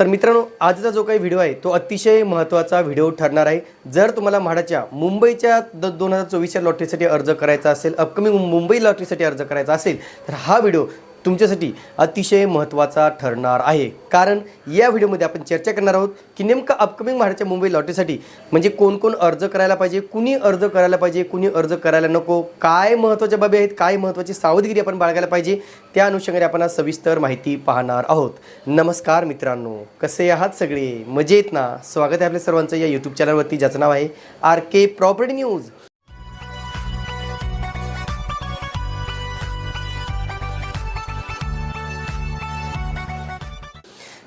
तर मित्रांनो आजचा जो काही व्हिडिओ आहे तो अतिशय महत्त्वाचा व्हिडिओ ठरणार आहे. जर तुम्हाला म्हाडाच्या मुंबईच्या द दोन हजार चोवीसच्या लॉटरीसाठी अर्ज करायचा असेल अपकमिंग मुंबई लॉटरीसाठी अर्ज करायचा असेल तर हा व्हिडिओ तुमच्यासाठी अतिशय महत्त्वाचा ठरणार आहे. कारण या व्हिडिओमध्ये आपण चर्चा करणार आहोत की नेमकं अपकमिंग म्हाडाच्या मुंबई लॉटरीसाठी म्हणजे कोण कोण अर्ज करायला पाहिजे कुणी अर्ज करायला पाहिजे कुणी अर्ज करायला नको काय महत्त्वाच्या बाबी आहेत काय महत्त्वाची सावधगिरी आपण बाळगायला पाहिजे त्या अनुषंगाने आपण आज सविस्तर माहिती पाहणार आहोत. नमस्कार मित्रांनो कसे आहात सगळे? मजेत ना? स्वागत आहे आपल्या सर्वांचं या यूट्यूब चॅनलवरती ज्याचं नाव आहे आर के प्रॉपर्टी न्यूज.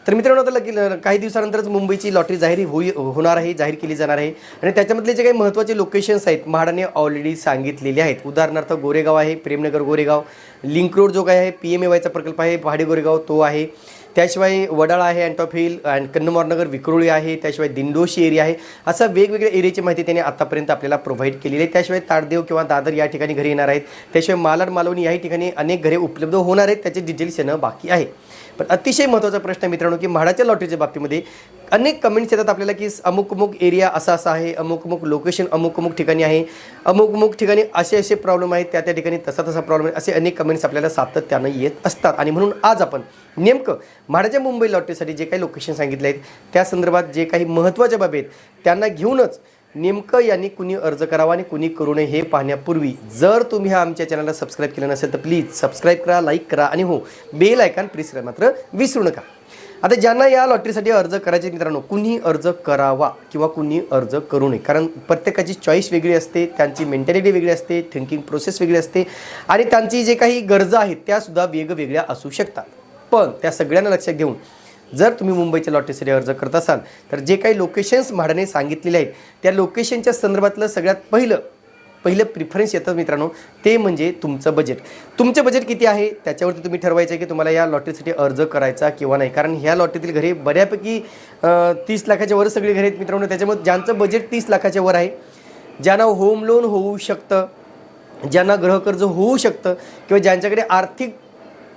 तर मित्रांनो आता लगे काही दिवसानंतरच मुंबईची लॉटरी जाहीर होई होणार आहे जाहीर केली जाणार आहे. आणि त्याच्यामधले जे काही महत्त्वाचे लोकेशन्स आहेत म्हाडाने ऑलरेडी सांगितलेले आहेत. उदाहरणार्थ गोरेगाव आहे प्रेमनगर गोरेगाव. लिंक रोड जो काय आहे पी एम ए वायचा प्रकल्प आहे पहाडे गोरेगाव तो आहे. त्याशिवाय वडाळा आहे अँटॉप हिल अँड कन्नमोरनगर विक्रोळी आहे. त्याशिवाय दिंडोशी एरिया आहे. असा वेगवेगळ्या एरियाची माहिती त्यांनी आतापर्यंत आपल्याला प्रोव्हाइड केलेली आहे. त्याशिवाय ताडदेव किंवा दादर या ठिकाणी घरी येणार आहेत. त्याशिवाय मालाड मालवणी याही ठिकाणी अनेक घरे उपलब्ध होणार आहेत. त्याचे डिटेल्स येणं बाकी आहे. पण अतिशय महत्त्वाचा प्रश्न आहे मित्रांनो की म्हाडाच्या लॉटरीच्या बाबतीमध्ये अनेक कमेंट्स येतात आपल्याला की अमुक अमुक एरिया असा असा आहे अमुक अमुक लोकेशन अमुक अमुक ठिकाणी आहे अमुक अमुक ठिकाणी असे असे प्रॉब्लेम आहेत त्या त्या ठिकाणी तसा तसा प्रॉब्लेम आहे असे अनेक कमेंट्स आपल्याला सातत्यानं येत असतात. आणि म्हणून आज आपण नेमकं म्हाडाच्या मुंबई लॉटरीसाठी जे काही लोकेशन सांगितले आहेत त्या संदर्भात जे काही महत्त्वाच्या बाबी आहेत त्यांना घेऊनच नेमकं यांनी कुणी अर्ज करावा आणि कुणी करू नये हे पाहण्यापूर्वी जर तुम्ही हा आमच्या चॅनलला सबस्क्राईब केलं नसेल तर प्लीज सबस्क्राईब करा लाईक करा आणि हो बेल आयकॉन प्रेस करा मात्र विसरू नका. आता ज्यांना या लॉटरीसाठी अर्ज करायचे मित्रांनो कुणी अर्ज करावा किंवा कुणी अर्ज करू नये? कारण प्रत्येकाची चॉईस वेगळी असते त्यांची मेंटॅलिटी वेगळी असते थिंकिंग प्रोसेस वेगळी असते आणि त्यांची जे काही गरजा आहेत त्यासुद्धा वेगवेगळ्या असू शकतात. पण त्या सगळ्यांना लक्षात घेऊन जर तुम्ही मुंबईच्या लॉटरीसाठी अर्ज करत असाल तर जे काही लोकेशन्स म्हाडाने सांगितलेले आहेत त्या लोकेशनच्या संदर्भातलं सगळ्यात पहिलं पहिलं प्रिफरन्स येतं मित्रांनो ते म्हणजे तुमचं बजेट तुमचं बजेट किती आहे? त्याच्यावरती तुम्ही ठरवायचं आहे की तुम्हाला या लॉटरीसाठी अर्ज करायचा किंवा नाही. कारण ह्या लॉटरीतील घरे बऱ्यापैकी तीस लाखाच्या वर सगळी घरे आहेत मित्रांनो. त्याच्यामुळे ज्यांचं बजेट तीस लाखाच्या वर आहे ज्यांना होम लोन होऊ शकतं ज्यांना गृहकर्ज होऊ शकतं किंवा ज्यांच्याकडे आर्थिक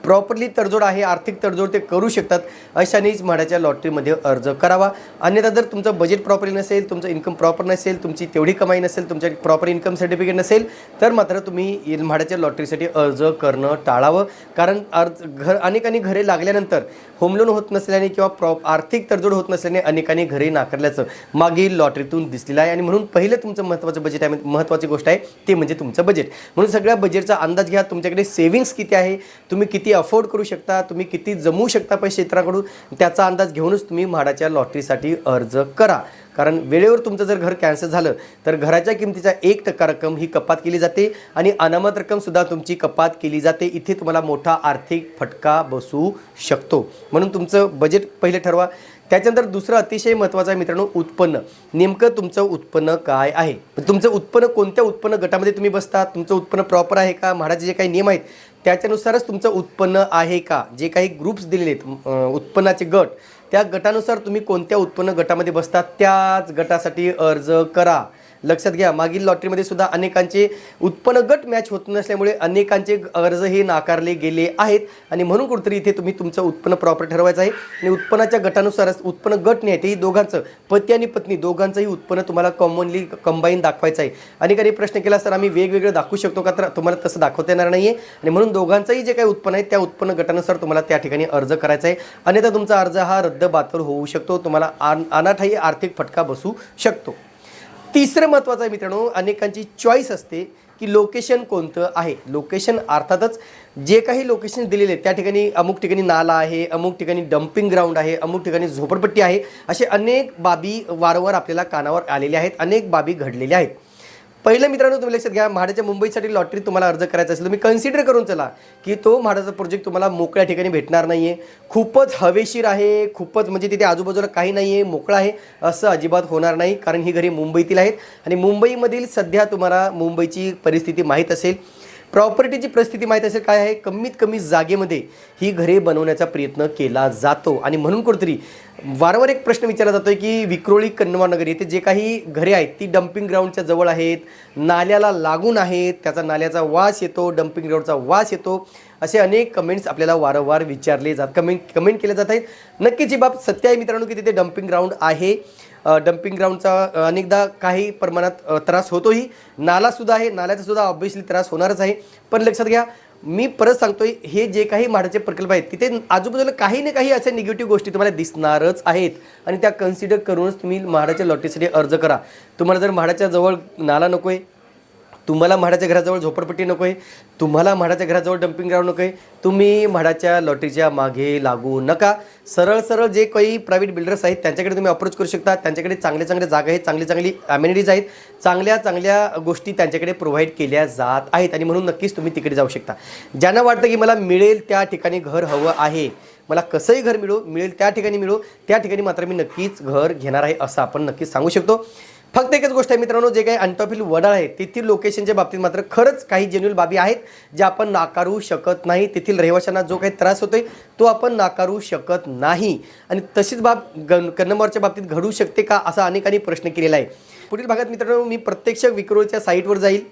प्रॉपरली तडजोड आहे आर्थिक तडजोड ते करू शकतात अशानेच म्हाडाच्या लॉटरीमध्ये अर्ज करावा. अन्यथा जर तुमचं बजेट प्रॉपरली नसेल तुमचं इन्कम प्रॉपर नसेल तुमची तेवढी कमाई नसेल तुमच्या प्रॉपर इन्कम सर्टिफिकेट नसेल तर मात्र तुम्ही म्हाडाच्या लॉटरीसाठी अर्ज करणं टाळावं. कारण अर्ज घर अनेकांनी घरे लागल्यानंतर होम लोन होत नसल्याने किंवा प्रॉ आर्थिक तडजोड होत नसल्याने अनेकांनी घरे नाकारल्याचं मागील लॉटरीतून दिसलेलं आहे. आणि म्हणून पहिलं तुमचं महत्त्वाचं बजेट आहे महत्त्वाची गोष्ट आहे ते म्हणजे तुमचं बजेट म्हणून सगळ्या बजेटचा अंदाज घ्या तुमच्याकडे सेव्हिंग्स किती आहे तुम्ही किती किती अफोर्ड करू शकता तुम्ही किती जमवू शकता पैसे क्षेत्राकडून त्याचा अंदाज घेऊनच तुम्ही म्हाडाच्या लॉटरीसाठी अर्ज करा. कारण वेळेवर तुमचं जर घर कॅन्सल झालं तर घराच्या किमतीचा एक टक्का रक्कम ही कपात केली जाते आणि अनामत रक्कमसुद्धा तुमची कपात केली जाते. इथे तुम्हाला मोठा आर्थिक फटका बसू शकतो. म्हणून तुमचं बजेट पहिले ठरवा. त्याच्यानंतर दुसरं अतिशय महत्त्वाचं आहे मित्रांनो उत्पन्न. नेमकं तुमचं उत्पन्न काय आहे? तुमचं उत्पन्न कोणत्या उत्पन्न गटामध्ये तुम्ही बसता? तुमचं उत्पन्न प्रॉपर आहे का? म्हाडाचे जे काही नियम आहेत त्याच्यानुसारच तुमचं उत्पन्न आहे का? जे काही ग्रुप्स दिलेले आहेत उत्पन्नाचे गट त्या गटानुसार तुम्ही कोणत्या उत्पन्न गटामध्ये बसता? त्याच गटासाठी अर्ज करा. लक्षात घ्या मागील लॉटरीमध्ये सुद्धा अनेकांचे उत्पन्न गट मॅच होत नसल्यामुळे अनेकांचे अर्ज हे नाकारले गेले आहेत. आणि म्हणून कुठेतरी इथे तुम्ही तुमचं उत्पन्न प्रॉपर ठरवायचं आहे. आणि उत्पन्नाच्या गटानुसारच उत्पन्न गट नाही तेही दोघांचं पती आणि पत्नी दोघांचंही उत्पन्न तुम्हाला कॉमनली कंबाईन दाखवायचं आहे. अनेकांनी प्रश्न केला सर आम्ही वेगवेगळं दाखवू शकतो का? तर तुम्हाला तसं दाखवता येणार नाही आहे आणि म्हणून दोघांचंही जे काही उत्पन्न आहे त्या उत्पन्न गटानुसार तुम्हाला त्या ठिकाणी अर्ज करायचा आहे. अन्यथा तुमचा अर्ज हा रद्द बातल होऊ शकतो. तुम्हाला अन अनाठाई आर्थिक फटका बसू शकतो. तिसरं महत्त्वाचं आहे मित्रांनो अनेकांची चॉईस असते की लोकेशन कोणतं आहे. लोकेशन अर्थातच जे काही लोकेशन दिलेले आहेत त्या ठिकाणी अमुक ठिकाणी नाला आहे अमुक ठिकाणी डम्पिंग ग्राउंड आहे अमुक ठिकाणी झोपडपट्टी आहे असे अनेक बाबी वारंवार आपल्याला कानावर आलेल्या आहेत अनेक बाबी घडलेल्या आहेत. पहिलं मित्रांनो तुम्ही लक्षात घ्या म्हाडाच्या मुंबईसाठी लॉटरी तुम्हाला अर्ज करायचा असेल तुम्ही कन्सिडर करून चला की तो म्हाडाचा प्रोजेक्ट तुम्हाला मोकळ्या ठिकाणी भेटणार नाही आहे खूपच हवेशीर आहे खूपच म्हणजे तिथे आजूबाजूला काही नाही आहे मोकळा आहे असं अजिबात होणार नाही कारण ही घरी मुंबईतील आहेत. आणि मुंबईमधील सध्या तुम्हाला मुंबईची परिस्थिती माहीत असेल. प्रॉपर्टीची परिस्थिती माहीत असेल काय आहे? कमीत कमी जागेमध्ये ही घरे बनवण्याचा प्रयत्न केला जातो. आणि म्हणून कुठेतरी वारंवार एक प्रश्न विचारला जातो की विक्रोळी कन्नवा नगर येथे जे काही घरे आहेत ती डम्पिंग ग्राउंडच्या जवळ आहेत नाल्याला लागून आहेत त्याचा नाल्याचा वास येतो डम्पिंग ग्राउंडचा वास येतो असे अनेक कमेंट्स आपल्याला वारंवार विचारले जात कमेंट कमेंट केले जात आहेत. नक्कीच ही बाब सत्य आहे मित्रांनो की तिथे डम्पिंग ग्राउंड आहे. डम्पिंग ग्राउंडचा अनेकदा काही प्रमाणात त्रास होतोही. नालासुद्धा आहे. नाल्याचा सुद्धा ऑब्व्हियसली त्रास होणारच आहे. पण लक्षात घ्या मी परत सांगतोय हे जे काही म्हाडाचे प्रकल्प आहेत तिथे आजूबाजूला काही ना काही अशा निगेटिव्ह गोष्टी तुम्हाला दिसणारच आहेत. आणि त्या कन्सिडर करूनच तुम्ही म्हाडाच्या लॉटरीसाठी अर्ज करा. तुम्हाला जर म्हाडाच्या जवळ नाला नको आहे तुम्हाला म्हाडाच्या घराजवळ झोपडपट्टी नको आहे तुम्हाला म्हाडाच्या घराजवळ डम्पिंग ग्राउंड नको आहे तुम्ही म्हाडाच्या लॉटरीच्या मागे लागू नका. सरळ सरळ जे काही प्रायव्हेट बिल्डर्स आहेत त्यांच्याकडे तुम्ही अप्रोच करू शकता. त्यांच्याकडे चांगल्या चांगल्या जागा आहेत चांगली चांगली अम्युनिटीज आहेत. चांगल्या चांगल्या गोष्टी त्यांच्याकडे प्रोव्हाइड केल्या जात आहेत आणि म्हणून नक्कीच तुम्ही तिकडे जाऊ शकता. ज्यांना वाटतं की मला मिळेल त्या ठिकाणी घर हवं आहे मला कसंही घर मिळो मिळेल त्या ठिकाणी मिळो त्या ठिकाणी मात्र मी नक्कीच घर घेणार आहे असं आपण नक्कीच सांगू शकतो. फक्त एकच गोष्ट आहे मित्रांनो जे काही अंटॉफिल वडाळ आहे तेथील लोकेशनच्या बाबतीत मात्र खरंच काही जेन्युअल बाबी आहेत ज्या आपण नाकारू शकत नाही. तेथील रहिवाशांना जो काही त्रास होतोय तो आपण नाकारू शकत नाही. आणि तशीच बाब गण कन्नमवारच्या बाबतीत घडू शकते का असा अनेकांनी प्रश्न केलेला आहे. पुढील भागात मित्रांनो मी प्रत्यक्ष विक्रोळच्या साईटवर जाईल.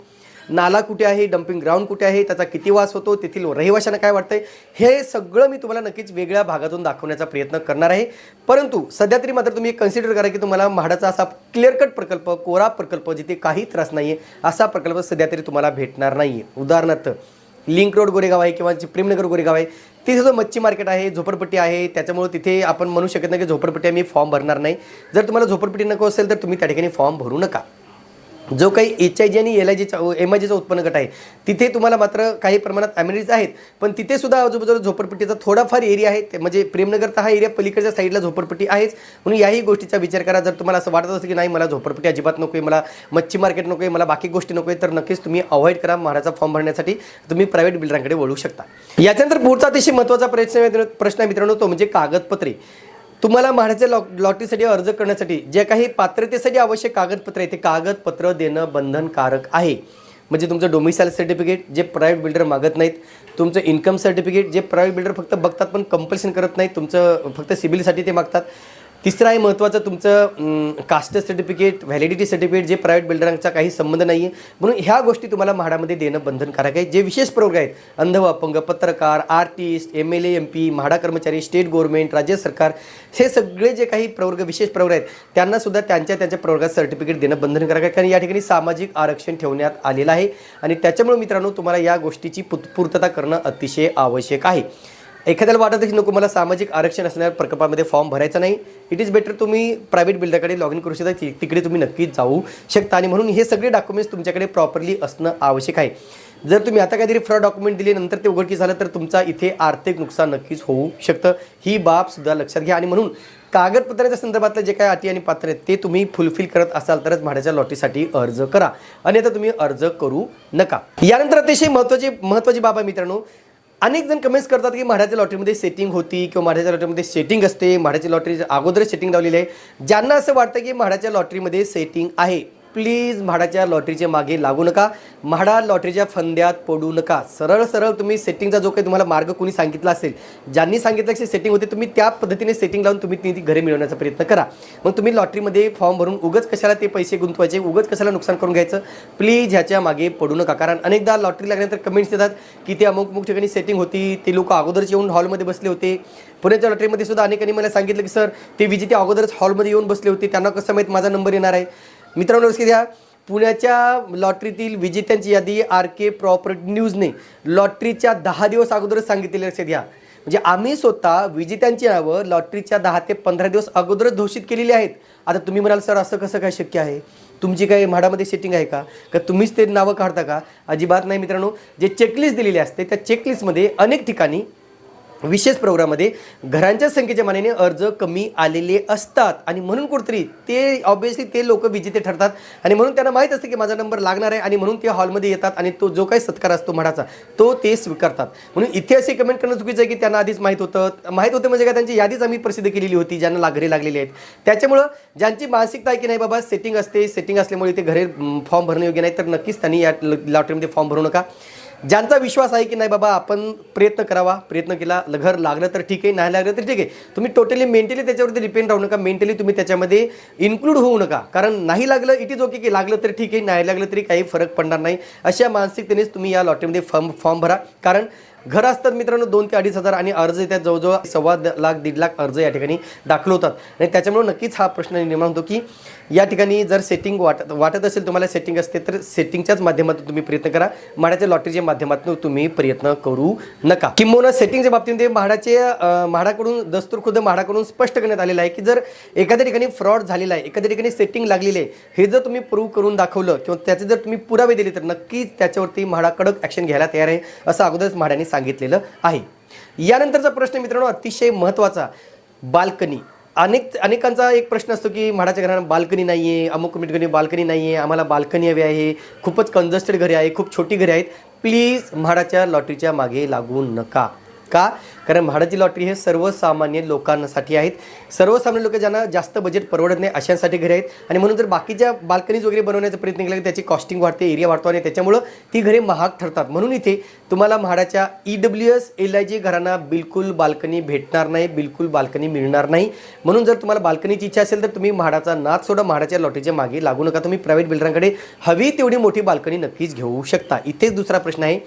नाला कुठे आहे डम्पिंग ग्राउंड कुठे आहे त्याचा किती वास होतो तेथील रहिवाशांना काय वाटतंय? हे सगळं मी तुम्हाला नक्कीच वेगळ्या भागातून दाखवण्याचा प्रयत्न करणार आहे. परंतु सध्या तरी मात्र तुम्ही कन्सिडर करा की तुम्हाला म्हाडाचा असा क्लिअर कट प्रकल्प कोरा प्रकल्प जिथे काही त्रास नाही आहे असा प्रकल्प सध्या तरी तुम्हाला भेटणार नाही आहे उदाहरणार्थ लिंक रोड गोरेगाव आहे किंवा जे प्रेमनगर गोरेगाव आहे तिथे जो मच्छी मार्केट आहे झोपडपट्टी आहे त्याच्यामुळे तिथे आपण म्हणू शकत नाही की झोपडपट्टी आम्ही मी फॉर्म भरणार नाही. जर तुम्हाला झोपडपट्टी नको असेल तर तुम्ही त्या ठिकाणी फॉर्म भरू नका. जो काही एच आय जी आणि एल आय जीचा एम आय जीचा उत्पन्न गट आहे तिथे तुम्हाला मात्र काही प्रमाणात अम्युनिटीज आहेत. पण तिथे सुद्धा आजूबाजूला झोपडपट्टीचा थोडाफार एरिया आहे ते म्हणजे प्रेमनगर तर हा एरिया पलीकडच्या साईडला झोपडपट्टी आहेच. म्हणून याही गोष्टीचा विचार करा. जर तुम्हाला असं वाटत असेल की नाही मला झोपडपट्टी अजिबात नको आहे मला मच्छी मार्केट नको आहे मला बाकी गोष्टी नको आहे तर नक्कीच तुम्ही अवॉइड करा. महाराजा फॉर्म भरण्यासाठी तुम्ही प्रायव्हेट बिल्डरांकडे वळू शकता. याच्यानंतर पुढचा अतिशय महत्त्वाचा प्रश्न प्रश्न आहे मित्रांनो तो म्हणजे कागदपत्रे. तुम्हाला म्हाडाच्या लॉ लॉटरीसाठी अर्ज करण्यासाठी जे काही पात्रतेसाठी आवश्यक कागदपत्र आहे ते कागदपत्र देणं बंधनकारक आहे. म्हणजे तुमचं डोमिसाईल सर्टिफिकेट जे प्रायव्हेट बिल्डर मागत नाहीत तुमचं इन्कम सर्टिफिकेट जे प्रायव्हेट बिल्डर फक्त बघतात पण कंपल्शन करत नाहीत तुमचं फक्त सिबिलसाठी ते मागतात. तिसरं आहे महत्त्वाचं तुमचं कास्ट सर्टिफिकेट व्हॅलिडिटी सर्टिफिकेट जे प्रायव्हेट बिल्डरांचा काही संबंध नाही आहे म्हणून ह्या गोष्टी तुम्हाला म्हाडामध्ये देणं बंधनकारक आहे. जे विशेष प्रवर्ग आहेत अंध अपंग पत्रकार artist M L A M P MHADA कर्मचारी स्टेट गव्हर्नमेंट राज्य सरकार हे सगळे जे काही प्रवर्ग विशेष प्रवर्ग आहेत त्यांनासुद्धा त्यांच्या त्यांच्या प्रवर्गात सर्टिफिकेट देणं बंधनकारक आहे. कारण या ठिकाणी सामाजिक आरक्षण ठेवण्यात आलेलं आहे. आणि त्याच्यामुळे मित्रांनो तुम्हाला या गोष्टीची पुत- पूर्तता करणं अतिशय आवश्यक आहे. एखाद्याला वाटत नको मला सामाजिक आरक्षण असणाऱ्या प्रकल्पामध्ये फॉर्म भरायचा नाही. इट इज बेटर तुम्ही प्रायव्हेट बिल्डरकडे लॉग इन करू शकता. तिकडे तुम्ही नक्कीच जाऊ शकता. आणि म्हणून हे सगळे डॉक्युमेंट्स तुमच्याकडे प्रॉपरली असणं आवश्यक आहे. जर तुम्ही आता काहीतरी फ्रॉड डॉक्युमेंट दिले नंतर ते उघडकीस झालं तर तुमचा इथे आर्थिक नुकसान नक्कीच होऊ शकतं. ही बाब सुद्धा लक्षात घ्या. आणि म्हणून कागदपत्राच्या संदर्भातले जे काही अटी आणि पात्र आहेत ते तुम्ही फुलफिल करत असाल तरच भाड्याच्या लॉटरीसाठी अर्ज करा. आणि आता तुम्ही अर्ज करू नका. यानंतर अतिशय महत्त्वाची महत्त्वाची बाब आहे मित्रांनो. अनेक जण कमेंट्स करतात की म्हाड्याच्या लॉटरीमध्ये सेटिंग होती किंवा म्हाड्याच्या लॉटरीमध्ये सेटिंग असते. म्हाडाच्या लॉटरी अगोदर सेटिंग लावलेली आहे. ज्यांना असं वाटतं की म्हाड्याच्या लॉटरीमध्ये सेटिंग आहे. प्लीज म्हाडाच्या लॉटरीच्या मागे लागू नका. म्हाडा लॉटरीच्या फंद्यात पडू नका. सरळ सरळ तुम्ही सेटिंगचा जो काही तुम्हाला मार्ग कोणी सांगितला असेल ज्यांनी सांगितलं की सेटिंग होते तुम्ही त्या पद्धतीने सेटिंग लावून तुम्ही ती ती घरे मिळवण्याचा प्रयत्न करा. मग तुम्ही लॉटरीमध्ये फॉर्म भरून उगच कशाला ते पैसे गुंतवायचे उगच कशाला नुकसान करून घ्यायचं? प्लीज ह्याच्या मागे पडू नका. कारण अनेकदा लॉटरी लागल्यानंतर कमेंट्स येतात की ते अमुक अमुक ठिकाणी सेटिंग होती ते लोक अगोदरच येऊन हॉलमध्ये बसले होते. पुण्याच्या लॉटरीमध्ये सुद्धा अनेकांनी मला सांगितलं की सर ते विजेते अगोदरच हॉलमध्ये येऊन बसले होते त्यांना कसं माहीत माझा नंबर येणार आहे? मित्रांनो लक्ष घ्या पुण्याच्या लॉटरीतील विजेत्यांची यादी आर के प्रॉपर्टी न्यूजने लॉटरीच्या दहा दिवस अगोदरच सांगितलेली लक्षात घ्या म्हणजे आम्ही स्वतः विजेत्यांची नावं लॉटरीच्या दहा ते पंधरा दिवस अगोदरच घोषित केलेली आहेत. आता तुम्ही म्हणाल सर असं कसं काय शक्य आहे? तुमची काही म्हाडामध्ये सेटिंग आहे का? का तुम्हीच ते नावं काढता का? अजिबात नाही मित्रांनो. जे चेकलिस्ट दिलेली असते त्या चेकलिस्टमध्ये अनेक ठिकाणी विशेष प्रोग्राममध्ये घरांच्या संख्येच्या मानाने अर्ज कमी आलेले असतात. आणि म्हणून कुठतरी ते ऑब्वियसली ते लोक विजेते ठरतात. आणि म्हणून त्यांना माहीत असते की माझा नंबर लागणार आहे आणि म्हणून ते हॉलमध्ये येतात आणि तो जो काही सत्कार असतो म्हणाचा तो ते स्वीकारतात. म्हणून इथे असे कमेंट करणं चुकीचं आहे की त्यांना आधीच माहीत होतं. माहीत होतं म्हणजे काय? त्यांची यादीच आम्ही प्रसिद्ध केलेली होती ज्यांना ला- लागलेली आहेत. त्याच्यामुळं ज्यांची मानसिकता आहे की नाही बाबा सेटिंग असते. सेटिंग असल्यामुळे ते घरे फॉर्म भरणं योग्य नाही. तर नक्कीच त्यांनी या लॉटरीमध्ये फॉर्म भरू नका. ज्यांचा विश्वास आहे की नाही बाबा आपण प्रयत्न करावा प्रयत्न केला घर लागलं तर ठीक आहे नाही लागलं तर ठीक आहे. तुम्ही टोटली मेंटली त्याच्यावरती डिपेंड राहू नका. मेंटली तुम्ही त्याच्यामध्ये इन्क्लूड होऊ नका. कारण नाही लागलं इट इज ओके की लागलं तर ठीक आहे नाही लागलं तरी काही फरक पडणार नाही. अशा मानसिकतेनेच तुम्ही या लॉटरीमध्ये फॉर्म फॉर्म भरा. कारण घर असतात मित्रांनो दोन ते अडीच हजार आणि अर्ज येतात. जवळजवळ सव्वा लाख दीड लाख अर्ज या ठिकाणी दाखल होतात. आणि त्याच्यामुळे नक्कीच हा प्रश्न निर्माण होतो की या ठिकाणी जर सेटिंग वाटत वाटत असेल तुम्हाला सेटिंग असते तर सेटिंगच्याच माध्यमातून तुम्ही प्रयत्न करा. म्हाडाच्या लॉटरीच्या माध्यमातून तुम्ही प्रयत्न करू नका. किंबहुना सेटिंगच्या बाबतीमध्ये म्हाडाचे म्हाडाकडून दस्तूर खुद म्हाडाकडून स्पष्ट करण्यात आलेलं आहे की जर एखाद्या ठिकाणी फ्रॉड झालेला आहे एखाद्या ठिकाणी सेटिंग लागलेली आहे हे जर तुम्ही प्रूव्ह करून दाखवलं किंवा त्याचे जर तुम्ही पुरावे दिले तर नक्कीच त्याच्यावरती म्हाडा कडक ॲक्शन घ्यायला तयार आहे असं अगोदरच म्हाडाने सांगितलेलं आहे. यानंतरचा प्रश्न मित्रांनो अतिशय महत्त्वाचा. बाल्कनी. अनेक अनेकांचा एक प्रश्न असतो की म्हाडाच्या घरात बाल्कनी नाही आहे अमुक ठिकाणी बाल्कनी नाही आहे आम्हाला बाल्कनी हवी आहे खूपच कंजस्टेड घरे आहे खूप छोटी घरे आहेत. प्लीज म्हाडाच्या लॉटरीच्या मागे लागू नका. का? कारण म्हाडाची लॉटरी हे सर्वसामान्य लोकांसाठी आहेत. सर्वसामान्य लोक ज्यांना जास्त बजेट परवडत नाही अशांसाठी घरे आहेत. आणि म्हणून जर बाकीच्या बाल्कनीज वगैरे बनवण्याचा प्रयत्न केला की त्याची कॉस्टिंग वाढते एरिया वाढतो आणि त्याच्यामुळं ती घरे महाग ठरतात. म्हणून इथे तुम्हाला म्हाडाच्या E W S L I G घरांना बिलकुल बाल्कनी भेटणार नाही बिलकुल बाल्कनी मिळणार नाही. म्हणून जर तुम्हाला बाल्कनीची इच्छा असेल तर तुम्ही म्हाडाचा नाच सोडा म्हाडाच्या लॉटरीच्या मागे लागू नका. तुम्ही प्रायव्हेट बिल्डरांकडे हवी तेवढी मोठी बाल्कनी नक्कीच घेऊ शकता. इथेच दुसरा प्रश्न आहे.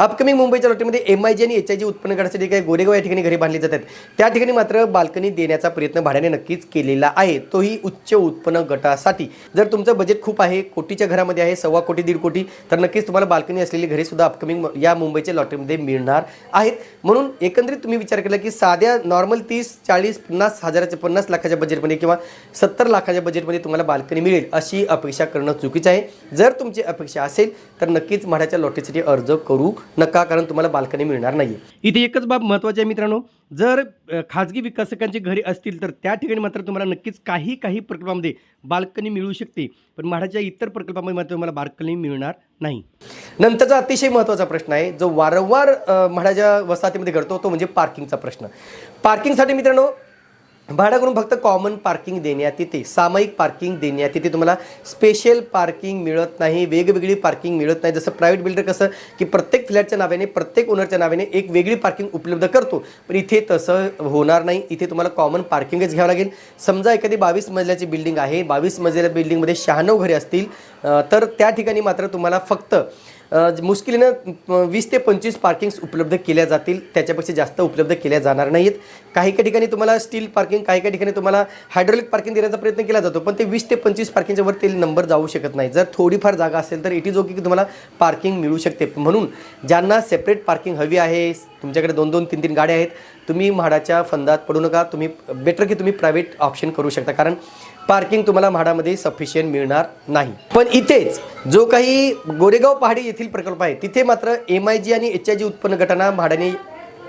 अपकमिंग मुंबईच्या लॉटरीमध्ये एम आय जी आणि एच आय जी उत्पन्न करण्यासाठी काही गोरेगाव या ठिकाणी घरी बांधली जातात. त्या ठिकाणी मात्र बाल्कनी देण्याचा प्रयत्न भाड्याने नक्कीच केलेला आहे. तोही उच्च उत्पन्न गटासाठी. जर तुमचं बजेट खूप आहे कोटीच्या घरामध्ये आहे सव्वा कोटी दीड कोटी तर नक्कीच तुम्हाला बाल्कनी असलेली घरे सुद्धा अपकमिंग या मुंबईच्या लॉटरीमध्ये मिळणार आहेत. म्हणून एकंदरीत तुम्ही विचार केला की साध्या नॉर्मल तीस चाळीस पन्नास हजाराच्या पन्नास लाखाच्या बजेटमध्ये किंवा सत्तर लाखाच्या बजेटमध्ये तुम्हाला बाल्कनी मिळेल अशी अपेक्षा करणं चुकीचं आहे. जर तुमची अपेक्षा असेल तर नक्कीच म्हाड्याच्या लॉटरीसाठी अर्ज करू नका कारण तुम्हाला बाल्कनी मिळणार नाही इथे एकच बाब महत्त्वाची आहे मित्रांनो जर खाजगी विकासकांची घरे असतील तर त्या ठिकाणी मात्र तुम्हाला नक्कीच काही काही प्रकल्पामध्ये बाल्कनी मिळू शकते. पण म्हाडाच्या इतर प्रकल्पामध्ये मात्र तुम्हाला बाल्कनी मिळणार नाही. नंतरचा अतिशय महत्त्वाचा प्रश्न आहे जो वारंवार म्हाडाच्या वसाहतीमध्ये घडतो तो म्हणजे पार्किंगचा प्रश्न. पार्किंगसाठी मित्रांनो भाड्याकडून फक्त कॉमन पार्किंग देण्यात येते. सामायिक पार्किंग देण्यात येते. तुम्हाला स्पेशल पार्किंग मिळत नाही. वेगवेगळी पार्किंग मिळत नाही. जसं प्रायव्हेट बिल्डर कसं की प्रत्येक फ्लॅटच्या नावाने प्रत्येक ओनरच्या नावाने एक वेगळी पार्किंग उपलब्ध करतो. पण इथे तसं होणार नाही. इथे तुम्हाला कॉमन पार्किंगच घ्यावं लागेल. समजा एखादी बावीस मजल्याची बिल्डिंग आहे. बावीस मजल्या बिल्डिंगमध्ये शहाण्णव घरे असतील. तर त्या ठिकाणी मात्र तुम्हाला फक्त मुश्किलीनं वीस ते पंचवीस पार्किंग्स उपलब्ध केल्या जातील. त्याच्यापेक्षा जास्त उपलब्ध केल्या जाणार नाहीत. काही काही ठिकाणी तुम्हाला स्टील पार्किंग काही काही ठिकाणी तुम्हाला हायड्रोलिक पार्किंग देण्याचा प्रयत्न केला जातो पण ते वीस ते पंचवीस पार्किंगच्या वर ते नंबर जाऊ शकत नाही जर थोडीफार जागा असेल तर इट इज ओके की तुम्हाला पार्किंग मिळू शकते. म्हणून ज्यांना सेपरेट पार्किंग हवी आहे तुमच्याकडे दोन दोन तीन तीन गाड्या आहेत तुम्ही म्हाडाच्या फंदात पडू नका. तुम्ही बेटर की तुम्ही प्रायव्हेट ऑप्शन करू शकता. कारण पार्किंग तुम्हाला म्हाडामध्ये सफिशियंट मिळणार नाही. पण इथेच जो काही गोरेगाव पहाडी येथील प्रकल्प आहे तिथे मात्र एम आय जी आणि एच आय जी उत्पन्न गटांना म्हाडाने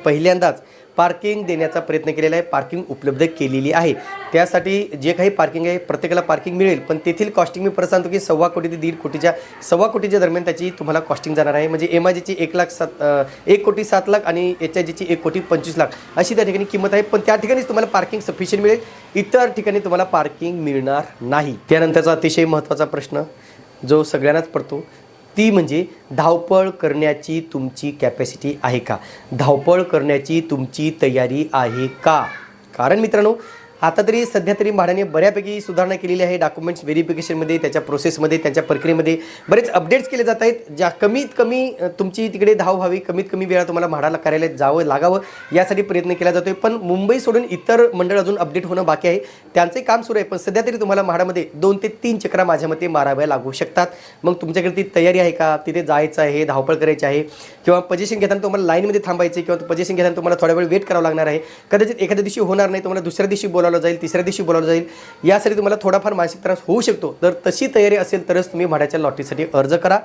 पहिल्यांदाच पार्किंग देण्याचा प्रयत्न केलेला आहे. पार्किंग उपलब्ध केलेली आहे. त्यासाठी जे काही पार्किंग आहे प्रत्येकाला पार्किंग मिळेल. पण तेथील कॉस्टिंग मी परत सांगतो की सव्वा कोटी ते दीड कोटीच्या सव्वा कोटीच्या दरम्यान त्याची तुम्हाला कॉस्टिंग जाणार आहे. म्हणजे एम आय जीची एक लाख सात एक कोटी सात लाख आणि एच आय जीची एक कोटी पंचवीस लाख. अशी त्या ठिकाणी किंमत आहे. पण त्या ठिकाणीच तुम्हाला पार्किंग सफिशियंट मिळेल. इतर ठिकाणी तुम्हाला पार्किंग मिळणार नाही. त्यानंतरचा अतिशय महत्त्वाचा प्रश्न जो सगळ्यांनाच पडतो ती म्हणजे धावपळ करण्याची तुमची कॅपॅसिटी आहे का? धावपळ करण्याची तुमची तयारी आहे का? कारण मित्रांनो आता तरी सध्या तरी म्हाडाने बऱ्यापैकी सुधारणा केलेली आहे. डॉक्युमेंट्स व्हेरिफिकेशनमध्ये त्याच्या प्रोसेसमध्ये त्याच्या प्रक्रियेमध्ये बरेच अपडेट्स केले जात आहेत ज्या कमीत कमी तुमची तिकडे धाव व्हावी कमीत कमी वेळा तुम्हाला म्हाडाला कार्यालयात जावं लागावं यासाठी प्रयत्न केला जातोय. पण मुंबई सोडून इतर मंडळ अजून अपडेट होणं बाकी आहे. त्यांचे काम सुरू आहे पण सध्या तरी तुम्हाला म्हाडामध्ये दोन ते तीन चक्रा माझ्या मते माराव्या लागू शकतात. मग तुमच्याकडे ती तयारी आहे का? तिथे जायचं आहे धावपळ करायची आहे किंवा पजेशन घेताना तुम्हाला लाईनमध्ये थांबायचे किंवा पजेशन घेताना तुम्हाला थोडा वेळ वेट करावं लागणार आहे. कदाचित एखाद्या दिवशी होणार नाही तुम्हाला दुसऱ्या दिवशी बोलावलं जाईल तिसऱ्या दिवशी बोलावलं जाईल. यासाठी तुम्हाला थोडाफार मानसिक त्रास होऊ शकतो. तर तशी तयारी असेल तरच तुम्ही म्हाडाच्या लॉटरीसाठी अर्ज करा.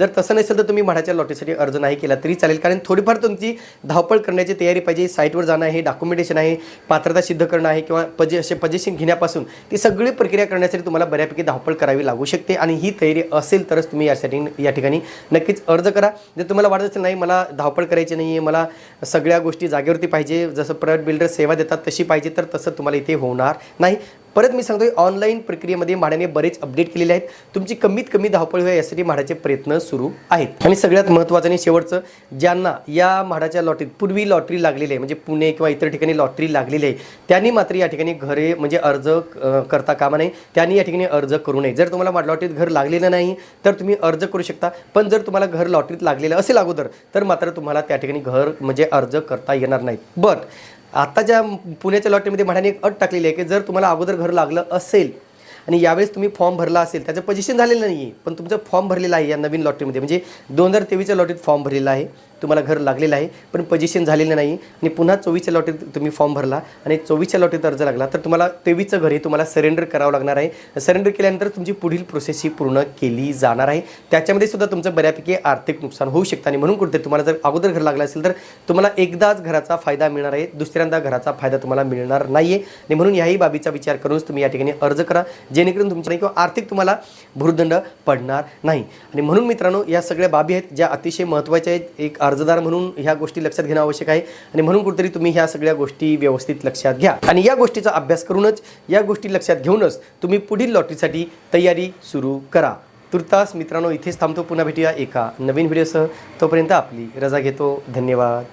जर तसं नसेल तर तुम्ही म्हाडाच्या लॉटरीसाठी अर्ज नाही केला तरी चालेल. कारण थोडीफार तुमची धावपळ करण्याची तयारी पाहिजे साईटवर जाणं आहे डॉक्युमेंटेशन आहे पात्रता सिद्ध करणं आहे किंवा पजे असे पजेशन घेण्यापासून ती सगळी प्रक्रिया करण्यासाठी तुम्हाला बऱ्यापैकी धावपळ करावी लागू शकते आणि ही तयारी असेल तरच तुम्ही यासाठी या ठिकाणी नक्कीच अर्ज करा. जर तुम्हाला वाटत असेल नाही मला धावपळ करायची नाही आहे मला सगळ्या गोष्टी जागेवरती पाहिजे जसं प्रायव्हेट बिल्डर सेवा देतात तशी पाहिजे तर तसं तुम्हाला इथे होणार नाही. परत मी सांगतोय ऑनलाईन प्रक्रियेमध्ये म्हाडाने बरेच अपडेट केलेले आहेत. तुमची कमीत कमी धावपळ व्हावी यासाठी म्हाडाचे प्रयत्न सुरू आहेत. आणि सगळ्यात महत्त्वाचं आणि शेवटचं ज्यांना या म्हाडाच्या लॉटरीत पूर्वी लॉटरी लागलेली आहे म्हणजे पुणे किंवा इतर ठिकाणी लॉटरी लागलेली आहे त्यांनी मात्र या ठिकाणी घरे म्हणजे अर्ज करता कामा नये. त्यांनी या ठिकाणी अर्ज करू नये. जर तुम्हाला मा- लॉटरीत घर लागलेलं नाही तर तुम्ही अर्ज करू शकता. पण जर तुम्हाला घर लॉटरीत लागलेलं असेल अगोदर तर मात्र तुम्हाला त्या ठिकाणी घर म्हणजे अर्ज करता येणार नाहीत. बट आत्ताच्या पुण्याच्या लॉटरीमध्ये म्हणाने एक अट टाकलेली आहे की जर तुम्हाला अगोदर घर लागलं असेल आणि यावेळेस तुम्ही फॉर्म भरला असेल त्याचं पोजिशन झालेलं नाही आहे पण तुमचं फॉर्म भरलेलं आहे या नवीन लॉटरीमध्ये. म्हणजे दोन हजार तेवीसच्या लॉटरीत फॉर्म भरलेला आहे. तुम्हाला घर लागलेलं आहे पण पोझिशन झालेलं नाही. आणि पुन्हा चोवीसच्या लॉटरीत तुम्ही फॉर्म भरला आणि चोवीसच्या लॉटरीत अर्ज लागला तर तुम्हाला तेवीसचं घर हे तुम्हाला सरेंडर करावं लागणार आहे. सरेंडर केल्यानंतर तुमची पुढील प्रोसेस ही पूर्ण केली जाणार आहे. त्याच्यामध्ये सुद्धा तुमचं बऱ्यापैकी आर्थिक नुकसान होऊ शकतं आणि म्हणून कुठे तुम्हाला जर अगोदर घर लागलं असेल तर तुम्हाला एकदाच घराचा फायदा मिळणार आहे. दुसऱ्यांदा घराचा फायदा तुम्हाला मिळणार नाही आहे आणि म्हणून याही बाबीचा विचार करूनच तुम्ही या ठिकाणी अर्ज करा जेणेकरून तुमच्या किंवा आर्थिक तुम्हाला भूर्दंड पडणार नाही. आणि म्हणून मित्रांनो या सगळ्या बाबी आहेत ज्या अतिशय महत्त्वाच्या आहेत. एक अर्जदार म्हणून ह्या गोष्टी लक्षात घेणं आवश्यक आहे. आणि म्हणून कुठेतरी तुम्ही ह्या सगळ्या गोष्टी व्यवस्थित लक्षात घ्या. आणि या गोष्टीचा अभ्यास करूनच या गोष्टी लक्षात घेऊनच तुम्ही पुढील लॉटरीसाठी तयारी सुरू करा. तुर्तास मित्रांनो इथेच थांबतो. पुन्हा भेटूया एका नवीन व्हिडिओसह. तोपर्यंत आपली रजा घेतो. धन्यवाद.